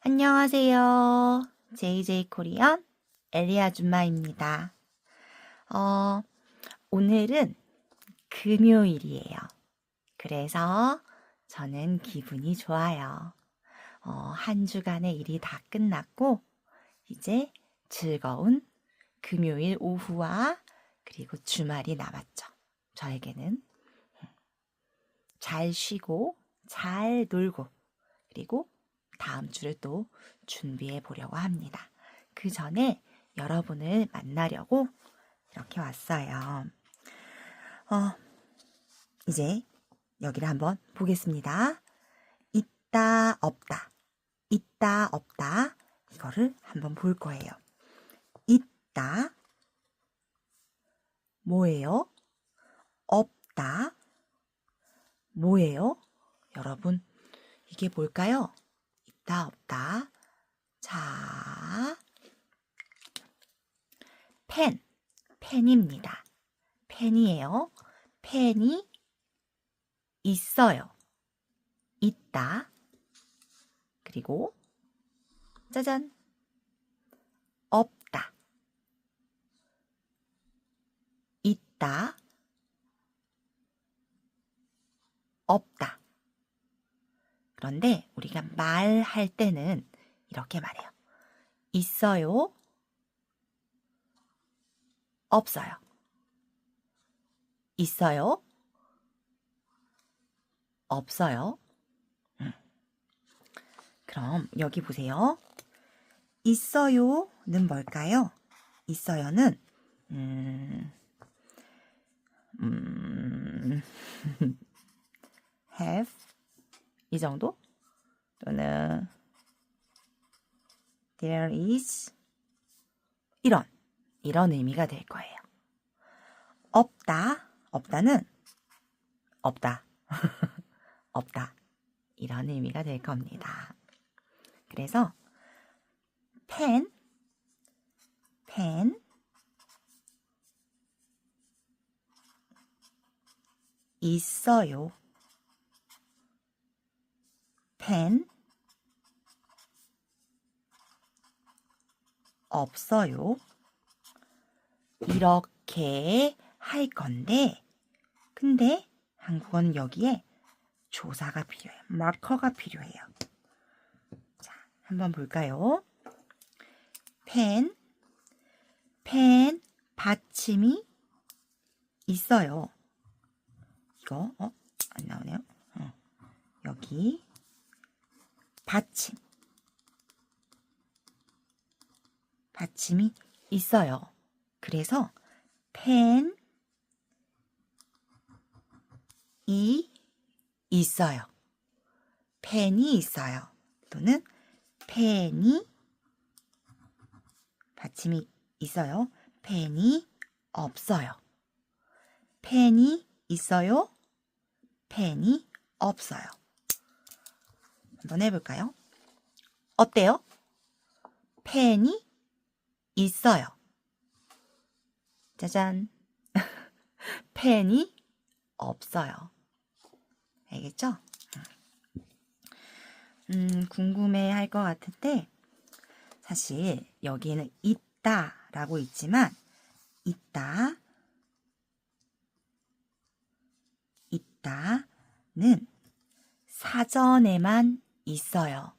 안녕하세요. JJ 코리안 엘리 아 줌마입니다. 어, 오늘은 금요일이에요. 그래서 저는 기분이 좋아요. 어, 한 주간의 일이 다 끝났고, 이제 즐거운 금요일 오후와 그리고 주말이 남았죠. 저에게는. 잘 쉬고, 잘 놀고, 그리고 다음 주를 또 준비해 보려고 합니다. 그 전에 여러분을 만나려고 이렇게 왔어요. 어, 이제 여기를 한번 보겠습니다. 있다, 없다. 있다, 없다. 이거를 한번 볼 거예요. 있다. 뭐예요? 없다. 뭐예요? 여러분, 이게 뭘까요? 있다, 없다. 자, 펜, 펜입니다. 펜이에요. 펜이 있어요. 있다. 그리고, 짜잔. 없다. 있다. 없다. 그런데 우리가 말할 때는 이렇게 말해요. 있어요. 없어요. 있어요. 없어요. 음. 그럼 여기 보세요. 있어요는 뭘까요? 있어요는 음, 음, have 이 정도? 또는 there is 이런 이런 의미가 될 거예요. 없다 없다는 없다 없다 이런 의미가 될 겁니다. 그래서 펜, 펜 있어요. 펜 없어요. 이렇게 할 건데, 근데 한국어는 여기에 조사가 필요해요. 마커가 필요해요. 자, 한번 볼까요? 펜, 펜 받침이 있어요. 이거, 어, 안 나오네요. 어, 여기, 받침. 받침이 있어요. 그래서 펜 이 있어요. 펜이 있어요. 또는 펜이 받침이 있어요. 펜이 없어요. 펜이 있어요. 펜이 없어요. 한번 해볼까요? 어때요? 펜이 있어요. 짜잔. 펜이 없어요. 알겠죠? 음, 궁금해 할 것 같은데, 사실 여기에는 있다 라고 있지만, 있다, 있다는 사전에만 있어요.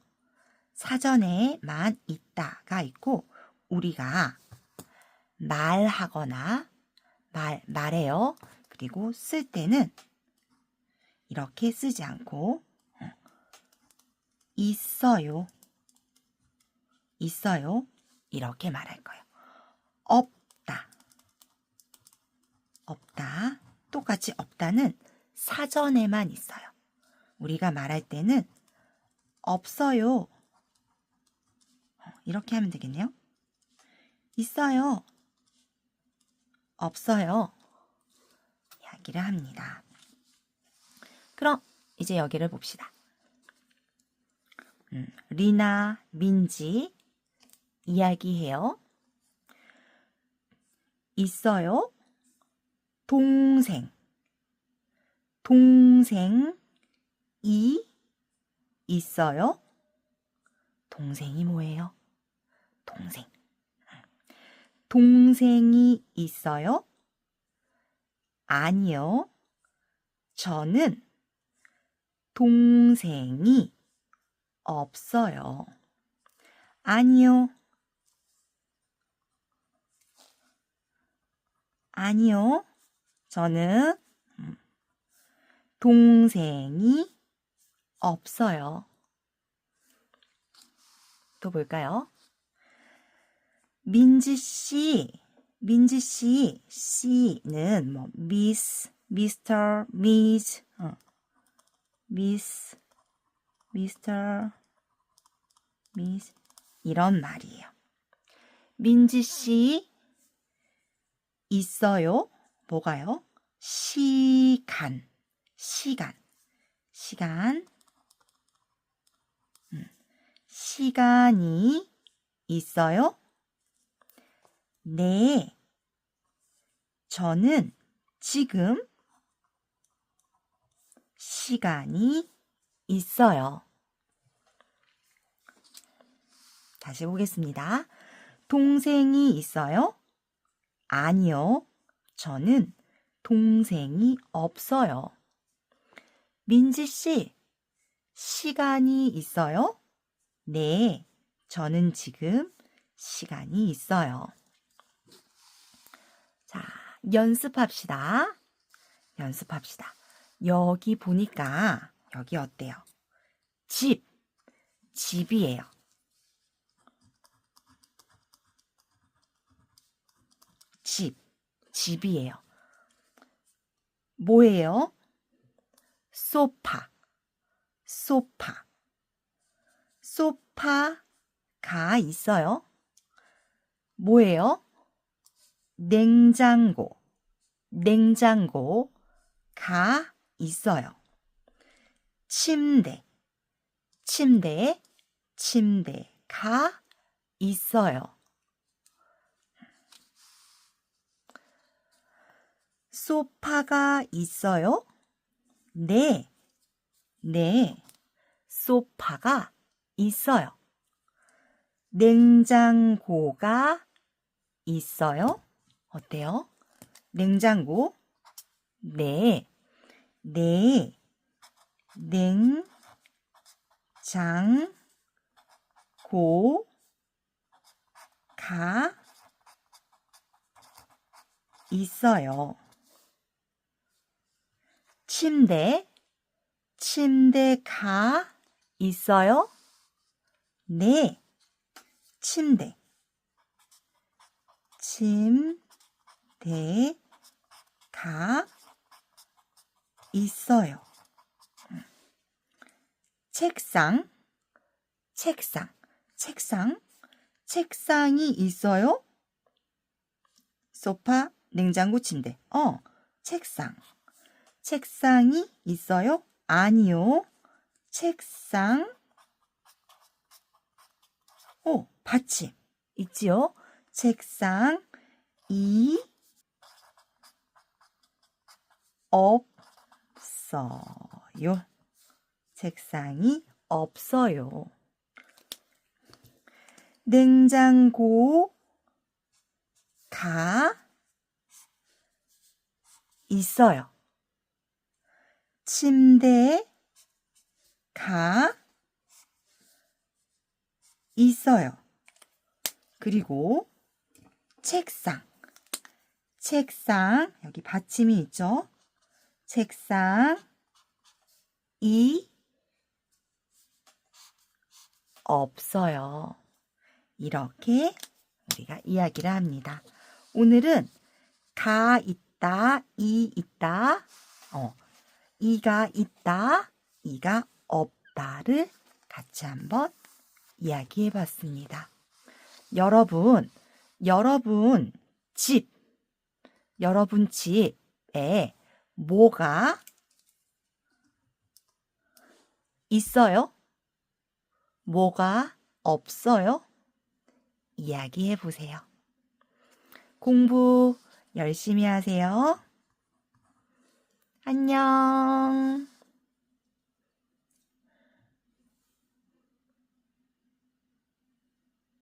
사전에만 있다가 있고, 우리가 말하거나 말, 말해요. 그리고 쓸 때는 이렇게 쓰지 않고, 어, 있어요. 있어요. 이렇게 말할 거예요. 없다. 없다. 똑같이 없다는 사전에만 있어요. 우리가 말할 때는 없어요. 어, 이렇게 하면 되겠네요. 있어요. 없어요. 이야기를 합니다. 그럼 이제 여기를 봅시다. 음, 리나, 민지 이야기해요. 있어요. 동생. 동생 이 있어요. 동생이 뭐예요? 동생. 동생이 있어요? 아니요. 저는 동생이 없어요. 아니요. 아니요. 저는 음, 동생이 없어요. 또 볼까요? 민지 씨, 민지 씨, 씨는 뭐 미스, 미스터, 미즈, 어. 미스, 미스터, 미스 이런 말이에요. 민지 씨 있어요? 뭐가요? 시간, 시간, 시간, 음, 시간이 있어요? 네. 저는 지금 시간이 있어요. 다시 보겠습니다. 동생이 있어요? 아니요. 저는 동생이 없어요. 민지 씨, 시간이 있어요? 네. 저는 지금 시간이 있어요. 자, 연습합시다. 연습합시다. 여기 보니까 여기 어때요? 집, 집이에요. 집, 집이에요. 뭐예요? 소파, 소파. 소파가 있어요. 뭐예요? 냉장고, 냉장고가 있어요. 침대, 침대, 침대가 있어요. 소파가 있어요? 네, 네, 소파가 있어요. 냉장고가 있어요? 어때요? 냉장고? 네, 네, 냉장고가 있어요. 침대, 침대가 있어요? 네, 침대. 침대가 있어요. 책상, 책상, 책상, 책상이 있어요? 소파, 냉장고, 침대. 어, 책상. 책상이 있어요? 아니요. 책상. 오, 받침. 있지요? 책상 이 없어요. 책상이 없어요. 냉장고 가 있어요. 침대 가 있어요. 그리고 책상. 책상. 여기 받침이 있죠? 책상. 이 없어요. 이렇게 우리가 이야기를 합니다. 오늘은 가 있다, 이 있다, 어, 이가 있다, 이가 없다를 같이 한번 이야기해 봤습니다. 여러분, 여러분 집, 여러분 집에 뭐가 있어요? 뭐가 없어요? 이야기해 보세요. 공부 열심히 하세요. 안녕.